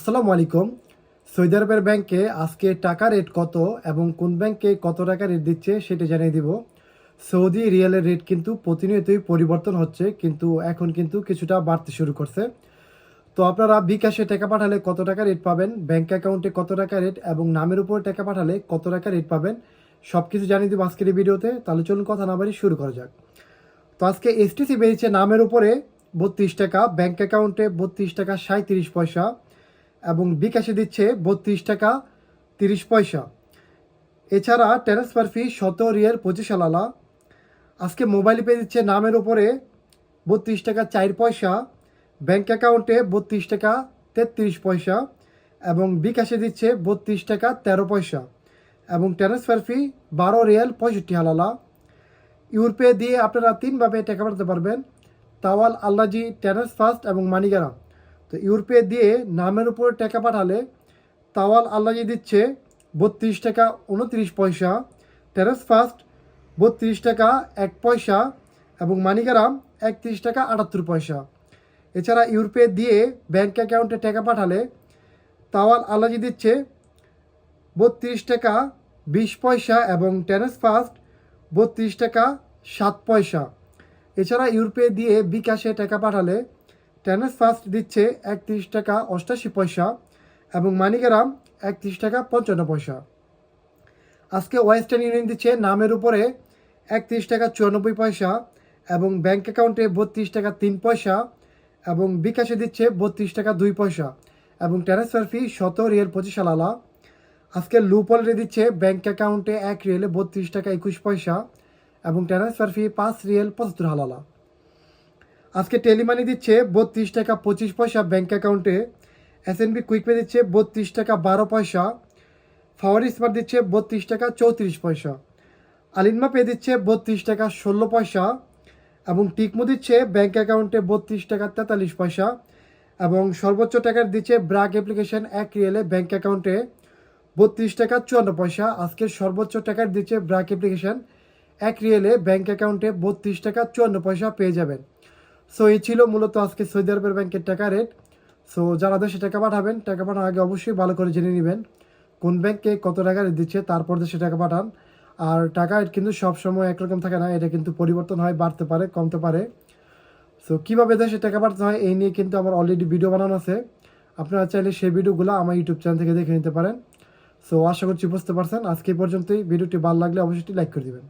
আসসালামু আলাইকুম। সৌদি আরবের ব্যাংকে আজকে টাকা রেট কত এবং কোন ব্যাংকে কত টাকা রেট দিচ্ছে সেটা জানিয়ে দিব। সৌদি রিয়ালের রেট কিন্তু প্রতিনিয়তই পরিবর্তন হচ্ছে, কিন্তু এখন কিন্তু কিছুটা বাড়তে শুরু করছে। তো আপনারা বিকাশে টাকা পাঠালে কত টাকা রেট পাবেন, ব্যাংক অ্যাকাউন্টে কত টাকা রেট এবং নামের উপর টাকা পাঠালে কত টাকা রেট পাবেন সব কিছু জানিয়ে দিব আজকের এই ভিডিওতে। তাহলে চলুন কথা না বাড়ি শুরু করা যাক। তো আজকে এসটিসি বেরিয়েছে নামের উপরে বত্রিশ টাকা, ব্যাংক অ্যাকাউন্টে বত্রিশ টাকা সাঁত্রিশ পয়সা এবং বিকাশে দিচ্ছে বত্রিশ টাকা তিরিশ পয়সা। এছাড়া ট্রান্সফার ফি শত রিয়েল পঁচিশ আলালা আজকে মোবাইল পে দিচ্ছে নামের ওপরে বত্রিশ টাকা চার পয়সা। ব্যাঙ্ক অ্যাকাউন্টে বত্রিশ টাকা তেত্রিশ পয়সা এবং বিকাশে দিচ্ছে বত্রিশ টাকা তেরো পয়সা এবং ট্রান্সফার ফি বারো রিয়াল পঁয়ষট্টি হালালা। ইউরপে দিয়ে আপনারা তিনভাবে টাকা পাঠাতে পারবেন। তাওয়াল, আল্লাজি ট্যানাস ফার্স্ট এবং মানিগারা তো ইউরোপে দিয়ে নামের উপর টাকা পাঠালে তাওয়াল আল্লাজি দিচ্ছে, বত্রিশ টাকা উনত্রিশ পয়সা ট্যানাস ফার্স্ট বত্রিশ টাকা এক পয়সা এবং মানিগারাম একত্রিশ টাকা আটাত্তর পয়সা। এছাড়া ইউরোপে দিয়ে ব্যাংক অ্যাকাউন্টে টাকা পাঠালে তাওয়াল আল্লাজি দিচ্ছে, বত্রিশ টাকা বিশ পয়সা এবং টেনেস ফার্স্ট বত্রিশ টাকা সাত পয়সা। এছাড়া ইউরোপে দিয়ে বিকাশে টাকা পাঠালে টেনেস ফার্স্ট দিচ্ছে একত্রিশ টাকা অষ্টাশি পয়সা এবং মানিগ্রাম একত্রিশ টাকা পঞ্চান্ন পয়সা। আজকে ওয়েস্টার্ন ইউনিয়ন দিচ্ছে নামের উপরে একত্রিশ টাকা চুরানব্বই পয়সা এবং ব্যাংক অ্যাকাউন্টে বত্রিশ টাকা তিন পয়সা এবং বিকাশে দিচ্ছে বত্রিশ টাকা দুই পয়সা এবং ট্রান্সফার ফি শত রিয়েল পঁচিশ আলালা। আজকে লুপলে দিচ্ছে ব্যাঙ্ক অ্যাকাউন্টে এক রিয়েলে বত্রিশ টাকা একুশ পয়সা এবং ট্রান্সফার ফি পাঁচ রিয়েল পঁচাত্তর হালালা আজকে টেলিমানি দিচ্ছে বত্রিশ টাকা পঁচিশ পয়সা ব্যাঙ্ক অ্যাকাউন্টে। S N B quick pay দিচ্ছে বত্রিশ টাকা বারো পয়সা। ফাওয়ার স্মার্ট দিচ্ছে বত্রিশ টাকা চৌত্রিশ পয়সা। আলিনমা পে দিচ্ছে বত্রিশ টাকা ষোলো পয়সা এবং টিকমো দিচ্ছে ব্যাঙ্ক অ্যাকাউন্টে বত্রিশ টাকা তেতাল্লিশ পয়সা এবং সর্বোচ্চ টাকার দিচ্ছে ব্র্যাক অ্যাপ্লিকেশন এক রিয়েলে ব্যাঙ্ক অ্যাকাউন্টে বত্রিশ টাকা চুয়ান্ন পয়সা। আজকে সর্বোচ্চ টাকার দিচ্ছে ব্র্যাক অ্যাপ্লিকেশন এক রিয়েলে ব্যাঙ্ক অ্যাকাউন্টে বত্রিশ টাকা চুয়ান্ন পয়সা পেয়ে যাবেন। সো এই ছিল মূলত আজকে সৌদি আরবের ব্যাংকের টাকা রেট সো যারা দেশে টাকা পাঠাবেন, টাকা পাঠানোর আগে অবশ্যই ভালো করে জেনে নেবেন কোন ব্যাংকে কত টাকা রেট দিচ্ছে, তারপর দেশে টাকা পাঠান। আর টাকা রেট কিন্তু সবসময় একরকম থাকে না, এটা কিন্তু পরিবর্তন হয়, বাড়তে পারে, কমতে পারে। সো কীভাবে দেশে টাকা পাঠাতে হয়, এই নিয়ে কিন্তু আমার অলরেডি ভিডিও বানানো আছে। আপনারা চাইলে সেই ভিডিওগুলো আমার ইউটিউব চ্যানেল থেকে দেখে নিতে পারেন। সো আশা করছি বুঝতে পারছেন। আজকে পর্যন্তই। ভিডিওটি ভালো লাগলে অবশ্যই লাইক করে দিবেন।